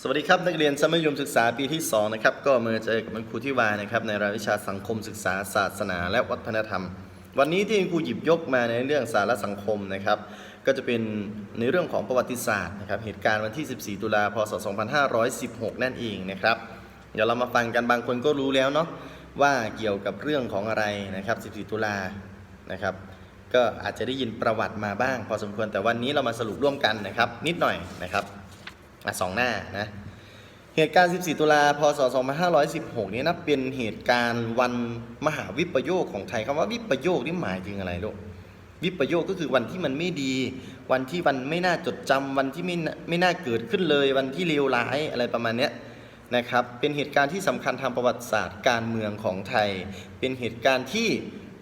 สวัสดีครับนักเรียนชั้นมัธยมศึกษาปีที่ 2 นะครับ ก็มาเจอกับคุณครูที่วานะครับในรายวิชาสังคมศึกษาศาสนา และวัฒนธรรม วันนี้ที่ครูหยิบยกมาในเรื่องสาระสังคมนะครับ ก็จะเป็นในเรื่องของประวัติศาสตร์นะครับเหตุการณ์วันที่ 14 ตุลาพศ 2516 นั่นเองนะครับ เดี๋ยวเรามาฟังกันบางคนก็รู้แล้วเนาะว่าเกี่ยวกับเรื่องของอะไรนะครับ 14 ตุลานะครับก็อาจจะได้ยินประวัติมาบ้าง พอสมควรแต่วันนี้เรามาสรุปร่วมกันนะครับ นิดหน่อยนะครับ อะสองหน้านะเหตุการณ์ 14 ตุลา พศ 2516 นี้นะเป็นเหตุการณ์วันมหาวิปโยคของไทยคำว่าวิปโยคนี่หมายถึงอะไรลูกวิปโยคก็คือวันที่มันไม่ดี วันที่วันไม่น่าจดจำวันที่ไม่น่าไม่น่าเกิดขึ้นเลย วันที่เลวร้ายอะไรประมาณเนี้ยนะครับ เป็นเหตุการณ์ที่สำคัญทางประวัติศาสตร์การเมืองของไทย เป็นเหตุการณ์ที่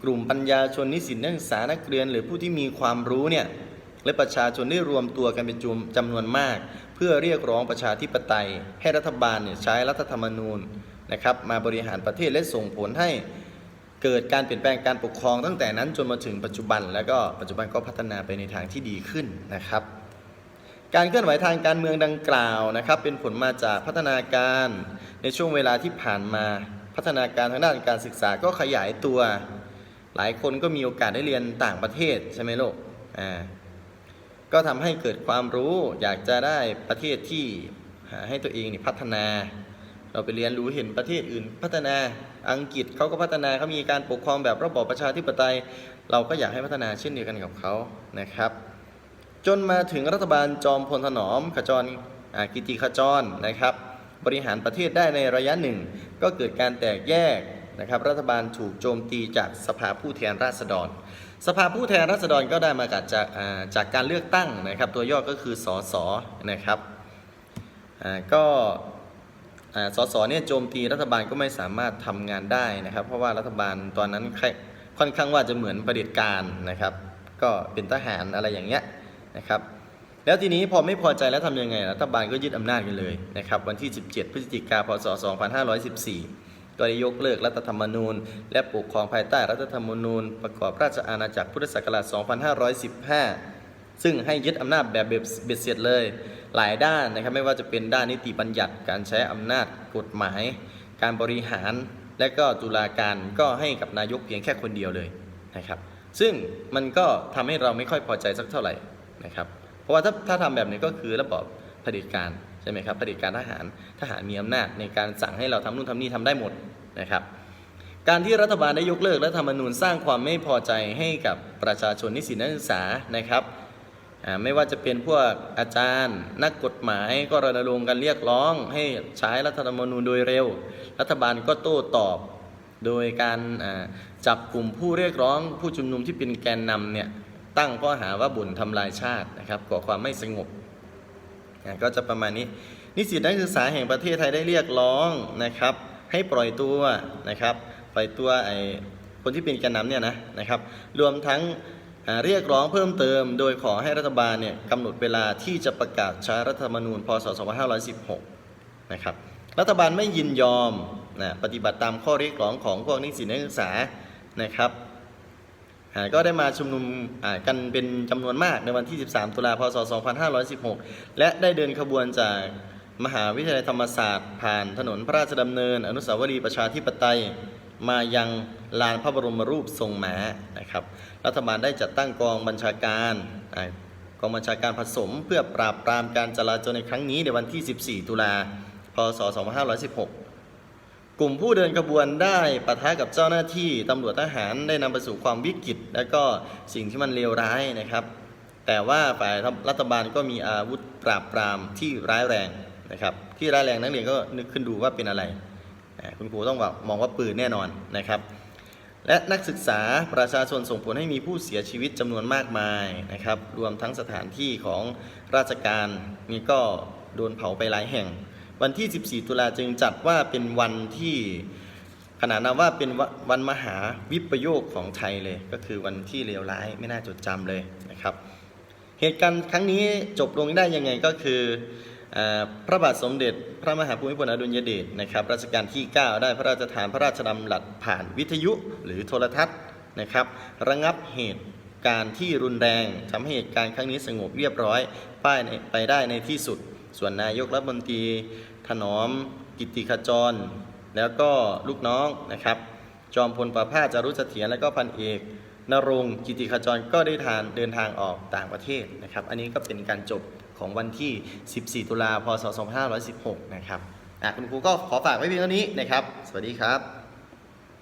กลุ่มปัญญาชนนิสิตนักศึกษานักเรียน หรือผู้ที่มีความรู้เนี่ย และประชาชนได้รวมตัวกันเป็นจุมจำนวนมาก เพื่อเรียกร้องประชาธิปไตย ให้รัฐบาลเนี่ยใช้รัฐธรรมนูญนะครับมาบริหารประเทศและส่งผลให้เกิดการเปลี่ยนแปลงการปกครองตั้งแต่นั้นจนมาถึงปัจจุบัน แล้วก็ปัจจุบันก็พัฒนาไปในทางที่ดีขึ้นนะครับ การเคลื่อนไหวทางการเมืองดังกล่าวนะครับ เป็นผลมาจากพัฒนาการในช่วงเวลาที่ผ่านมา พัฒนาการทางด้านการศึกษาก็ขยายตัว หลายคนก็มีโอกาสได้เรียนต่างประเทศใช่ไหมลูกอ่า ก็ทำให้เกิดความรู้อยากจะได้ประเทศที่หาให้ตัวเองนี่พัฒนา เราไปเรียนรู้เห็นประเทศอื่น พัฒนาอังกฤษเขาก็พัฒนาเขามีการปกครองแบบระบอบประชาธิปไตย เราก็อยากให้พัฒนาเช่นเดียวกันกับเขานะครับ จนมาถึงรัฐบาลจอมพลถนอมขจรกิติขจรนะครับ บริหารประเทศได้ในระยะหนึ่ง ก็เกิดการแตกแยกนะครับ รัฐบาลถูกโจมตีจากสภาผู้แทนราษฎร สภาผู้แทนราษฎรก็ได้มาจากจากการเลือกตั้งนะครับ ตัวย่อก็คือสอสอนะครับก็สอสอเนี่ยโจมตีรัฐบาลก็ไม่สามารถทำงานได้นะครับ เพราะว่ารัฐบาลตอนนั้นค่อนข้างว่าจะเหมือนประเด็จการนะครับ ก็เป็นทหารอะไรอย่างเงี้ยนะครับ แล้วทีนี้พอไม่พอใจแล้วทำยังไง รัฐบาลก็ยึดอำนาจกันเลยนะครับ วันที่ 17 พฤศจิกาพศ2514 ก็ได้ยกเลิกรัฐธรรมนูญ และปกครองภายใต้รัฐธรรมนูญ ประกอบราชอาณาจักรพุทธศักราช 2515 ซึ่งให้ยึดอำนาจแบบเบ็ดเสร็จเลย หลายด้านนะครับไม่ว่าจะเป็นด้านนิติบัญญัติการใช้อำนาจกฎหมาย การบริหาร และก็ตุลาการก็ให้กับนายกเพียงแค่คนเดียวเลยนะครับ ซึ่งมันก็ทำให้เราไม่ค่อยพอใจสักเท่าไหร่นะครับ เพราะว่าถ้าถ้าทำแบบนี้ก็คือระบอบเผด็จการ ใช่ไหมครับเผด็จการทหารทหารมีอำนาจในการสั่งให้เราทำนู่นทำนี่ทำได้หมดนะครับการที่รัฐบาลได้ยกเลิกรัฐธรรมนูญสร้างความไม่พอใจให้กับประชาชนนิสิตนักศึกษานะครับไม่ว่าจะเป็นพวกอาจารย์ นักกฎหมายก็รณรงค์กันเรียกร้อง ให้ใช้รัฐธรรมนูญโดยเร็ว รัฐบาลก็โต้ตอบ โดยการจับกลุ่มผู้เรียกร้องผู้ชุมนุมที่เป็นแกนนำเนี่ยตั้งข้อหาว่าบุญทำลายชาตินะครับก่อความไม่สงบ ก็จะประมาณนี้ นิสิตนักศึกษาแห่งประเทศไทยได้เรียกร้องนะครับ ให้ปล่อยตัวนะครับ ปล่อยตัวไอ้คนที่เป็นแกนนำเนี่ยนะนะครับ รวมทั้งเรียกร้องเพิ่มเติม โดยขอให้รัฐบาลเนี่ยกำหนดเวลาที่จะประกาศใช้รัฐธรรมนูญพศ 2516 นะครับ รัฐบาลไม่ยินยอมนะปฏิบัติตามข้อเรียกร้องของพวกนิสิตนักศึกษานะครับ ก็ได้มาชุมนุมกันเป็นจำนวนมากในวันที่ 13 ตุลาพศ 2516 และได้เดินขบวนจากมหาวิทยาลัยธรรมศาสตร์ ผ่านถนนพระราชดำเนิน อนุสาวรีย์ประชาธิปไตย มายังลานพระบรมรูปทรงม้านะครับ รัฐบาลได้จัดตั้งกองบัญชาการกองบัญชาการผสมเพื่อปราบปรามการจลาจลในครั้งนี้ในวันที่ 14 ตุลา พศ 2516 กลุ่มผู้เดินขบวนได้ปะทะกับเจ้าหน้าที่ตำรวจทหารได้นำไปสู่ความวิกฤต และก็สิ่งที่มันเลวร้ายนะครับ แต่ว่าฝ่ายรัฐบาลก็มีอาวุธปราบปรามที่ร้ายแรงนะครับ ที่ร้ายแรงนักเรียนก็นึกขึ้นดูว่าเป็นอะไร คุณครูต้องมองว่าปืนแน่นอนนะครับ และนักศึกษาประชาชนส่งผลให้มีผู้เสียชีวิตจำนวนมากมายนะครับ รวมทั้งสถานที่ของราชการนี่ก็โดนเผาไปหลายแห่ง วันที่ 14 ตุลาจึงจัดว่าเป็นวันที่ขนาดนับว่าเป็นววันมหาวิปโยคของไทยเลย ก็คือวันที่เลวร้ายไม่น่าจดจำเลยนะครับ เหตุการณ์ครั้งนี้จบลงได้ยังไงก็คืออพระบาทสมเด็จพระมหาภูมิพลอดุลยเดชนะครับรัชกาลที่ 9 ได้พระราชทานพระราชดำรัสผ่านวิทยุหรือโทรทัศน์นะครับ ระงับเหตุการณ์ที่รุนแรงทำให้เหตุการณ์ครั้งนี้สงบเรียบร้อยป้ายไปได้ในที่สุด ส่วนนายกรัฐมนตรีถนอมกิติขจร แล้วก็ลูกน้องนะครับ จอมพลประภาสจารุเสถียรและก็พันเอกนรงกิติขจรก็ได้ทานเดินทางออกต่างประเทศนะครับ อันนี้ก็เป็นการจบของวันที่ 14 ตุลาพศ 2516 นะครับอะคุณครูก็ขอฝากไว้เพียงเท่านี้นะครับ สวัสดีครับ